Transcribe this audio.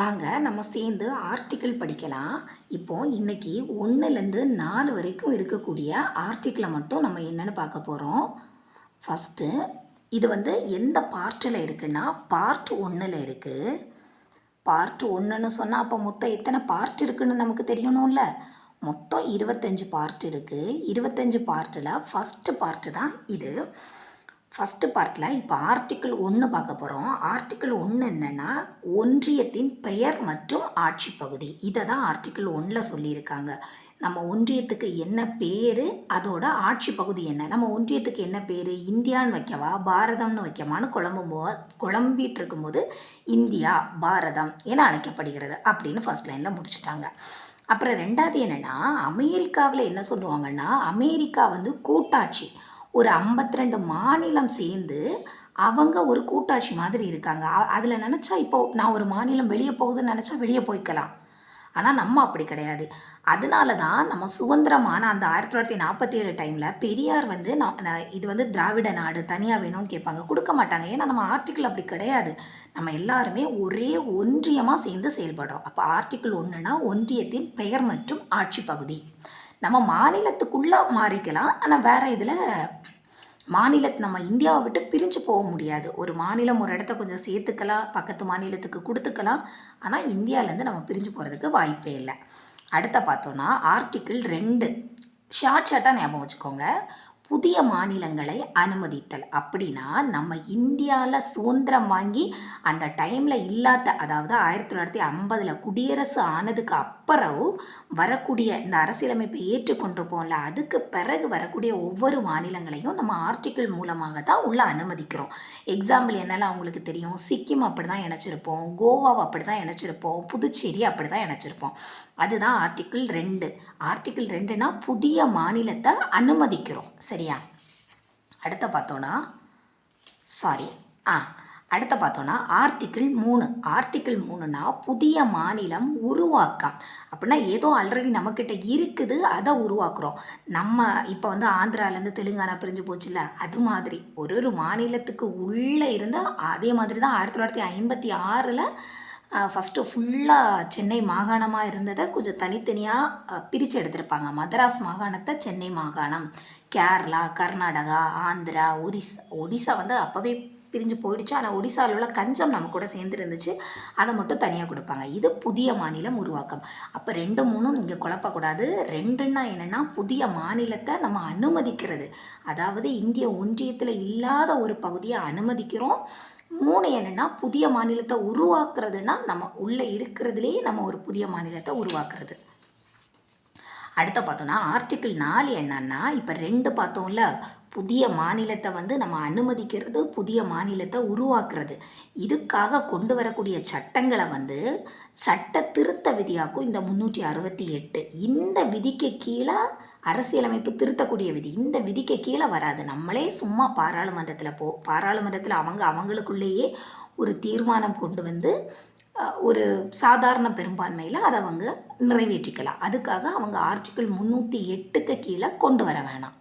வாங்க நம்ம சேர்ந்து ஆர்டிக்கிள் படிக்கலாம். இப்போ இன்னைக்கு ஒன்றுலேருந்து நாலு வரைக்கும் இருக்கக்கூடிய ஆர்டிக்கிளை மட்டும் நம்ம என்னென்னு பார்க்க போகிறோம் ஃபஸ்ட்டு இது வந்து எந்த பார்ட்டில் இருக்குன்னா பார்ட் ஒன்றில் இருக்குது பார்ட் ஒன்றுன்னு சொன்னால் அப்போ மொத்தம் எத்தனை பார்ட் இருக்குன்னு நமக்கு தெரியணும்ல? மொத்தம் இருபத்தஞ்சி பார்ட் இருக்குது இருபத்தஞ்சி பார்ட்டில் ஃபஸ்ட்டு பார்ட்டு தான் இது. ஃபஸ்ட்டு பார்ட்டில் இப்போ ஆர்டிக்கிள் ஒன்று பார்க்க போகிறோம் ஆர்டிக்கிள் ஒன்று என்னென்னா ஒன்றியத்தின் பெயர் மற்றும் ஆட்சி பகுதி. இதை தான் ஆர்டிக்கிள் ஒன்றில் சொல்லியிருக்காங்க. நம்ம ஒன்றியத்துக்கு என்ன பேர் அதோட ஆட்சி பகுதி என்ன? நம்ம ஒன்றியத்துக்கு என்ன பேர்? இந்தியான்னு வைக்கவா? பாரதம்னு வைக்கவான்னு குழம்பும் போ குழம்பிகிட்டு இருக்கும்போது இந்தியா பாரதம் என அழைக்கப்படுகிறது அப்படின்னு ஃபர்ஸ்ட் லைனில் முடிச்சுட்டாங்க. அப்புறம் ரெண்டாவது என்னென்னா அமெரிக்காவில் என்ன சொல்லுவாங்கன்னா அமெரிக்கா வந்து கூட்டாட்சி. ஒரு 52 ரெண்டு மாநிலம் சேர்ந்து அவங்க ஒரு கூட்டாட்சி மாதிரி இருக்காங்க. அதில் நினச்சா இப்போ நான் ஒரு மாநிலம் வெளியே போகுதுன்னு நினச்சா வெளியே போய்க்கலாம். ஆனால் நம்ம அப்படி கிடையாது. அதனால தான் நம்ம சுதந்திரமான அந்த ஆயிரத்தி தொள்ளாயிரத்தி நாற்பத்தி ஏழு டைமில் பெரியார் வந்து நான் நான் இது வந்து திராவிட நாடு தனியாக வேணும்னு கேட்பாங்க. கொடுக்க மாட்டாங்க. ஏன்னா நம்ம ஆர்டிக்கிள் அப்படி கிடையாது. நம்ம எல்லாருமே ஒரே ஒன்றியமாக சேர்ந்து செயல்படுறோம். அப்போ ஆர்டிக்கிள் ஒன்றுனா ஒன்றியத்தின் பெயர் மற்றும் ஆட்சி பகுதி. நம்ம மாநிலத்துக்குள்ளே மாறிக்கலாம். ஆனால் வேறு இதில் மாநில நம்ம இந்தியாவை விட்டு பிரிஞ்சு போக முடியாது. ஒரு மாநிலம் ஒரு இடத்த கொஞ்சம் சேர்த்துக்கலாம் பக்கத்து மாநிலத்துக்கு கொடுத்துக்கலாம். ஆனால் இந்தியாவிலேருந்து நம்ம பிரிஞ்சு போகிறதுக்கு வாய்ப்பே இல்லை. அடுத்த பார்த்தோன்னா ஆர்டிக்கிள் ரெண்டு. ஷார்ட் ஷார்ட்டாக ஞாபகம் வச்சுக்கோங்க. புதிய மாநிலங்களை அனுமதித்தல். அப்படின்னா நம்ம இந்தியாவில் சுதந்திரம் வாங்கி அந்த டைமில் இல்லாத அதாவது ஆயிரத்தி தொள்ளாயிரத்தி ஐம்பதில் குடியரசு ஆனதுக்கு அப்புறம் வரக்கூடிய இந்த அரசியலமைப்பை ஏற்றுக்கொண்டிருப்போம்ல அதுக்கு பிறகு வரக்கூடிய ஒவ்வொரு மாநிலங்களையும் நம்ம ஆர்டிக்கிள் மூலமாக தான் உள்ள அனுமதிக்கிறோம். எக்ஸாம்பிள் என்னெல்லாம் உங்களுக்கு தெரியும்? சிக்கிம் அப்படி தான் இணைச்சிருப்போம். கோவாவை அப்படி தான் இணைச்சிருப்போம். புதுச்சேரி அப்படி தான் இணைச்சிருப்போம். அதுதான் ஆர்டிக்கிள் ரெண்டு. ஆர்டிக்கிள் ரெண்டுனா புதிய மாநிலத்தை அனுமதிக்கிறோம். சரி சரியா? அடுத்த பார்த்தோன்னா சாரி ஆ அடுத்த பார்த்தோன்னா ஆர்டிக்கிள் மூணு. ஆர்டிக்கிள் மூணுனா புதிய மாநிலம் உருவாக்கம். அப்படின்னா ஏதோ ஆல்ரெடி நம்மக்கிட்ட இருக்குது அதை உருவாக்குறோம். நம்ம இப்போ வந்து ஆந்திராலேருந்து தெலுங்கானா பிரிஞ்சு போச்சுல்ல அது மாதிரி. ஒரு ஒரு மாநிலத்துக்கு உள்ளே இருந்தால் அதே மாதிரி தான் ஆயிரத்தி தொள்ளாயிரத்தி ஐம்பத்தி ஆறில் ஃபஸ்ட்டு ஃபுல்லாக சென்னை மாகாணமாக இருந்ததை கொஞ்சம் தனித்தனியாக பிரித்து எடுத்திருப்பாங்க. மதராஸ் மாகாணத்தை சென்னை மாகாணம். கேரளா கர்நாடகா ஆந்திரா ஒரிசா ஒடிசா வந்து அப்போவே பிரிஞ்சு போயிடுச்சு. ஆனால் ஒடிசாவில் உள்ள கஞ்சம் நம்ம கூட சேர்ந்து இருந்துச்சு அதை மட்டும் தனியாக கொடுப்பாங்க. இது புதிய மாநிலம் உருவாக்கம். அப்போ ரெண்டு மூணும் இங்கே குழப்பக்கூடாது. ரெண்டுன்னா என்னென்னா புதிய மாநிலத்தை நம்ம அனுமதிக்கிறது. அதாவது இந்திய ஒன்றியத்தில் இல்லாத ஒரு பகுதியை அனுமதிக்கிறோம். மூணு என்னென்னா புதிய மாநிலத்தை உருவாக்குறதுன்னா நம்ம உள்ளே இருக்கிறதுலேயே நம்ம ஒரு புதிய மாநிலத்தை உருவாக்குறது. அடுத்த பார்த்தோன்னா ஆர்டிக்கிள் நாலு என்னன்னா இப்போ ரெண்டு பார்த்தோம்ல புதிய மாநிலத்தை வந்து நம்ம அனுமதிக்கிறது புதிய மாநிலத்தை உருவாக்குறது. இதுக்காக கொண்டு வரக்கூடிய சட்டங்களை வந்து சட்ட திருத்த விதியாக்கும் இந்த முந்நூற்றி அறுபத்தி எட்டு. இந்த விதிக்கு கீழே அரசியலமைப்பு திருத்தக்கூடிய விதி. இந்த விதிக்கு கீழே வராது. நம்மளே சும்மா பாராளுமன்றத்தில் போ பாராளுமன்றத்தில் அவங்க அவங்களுக்குள்ளேயே ஒரு தீர்மானம் கொண்டு வந்து ஒரு சாதாரண பெரும்பான்மையில் அதை அவங்க நிறைவேற்றிக்கலாம். அதுக்காக அவங்க ஆர்டிக்கிள் முந்நூற்றி எட்டுக்கு கீழே கொண்டு வர வேணாம்.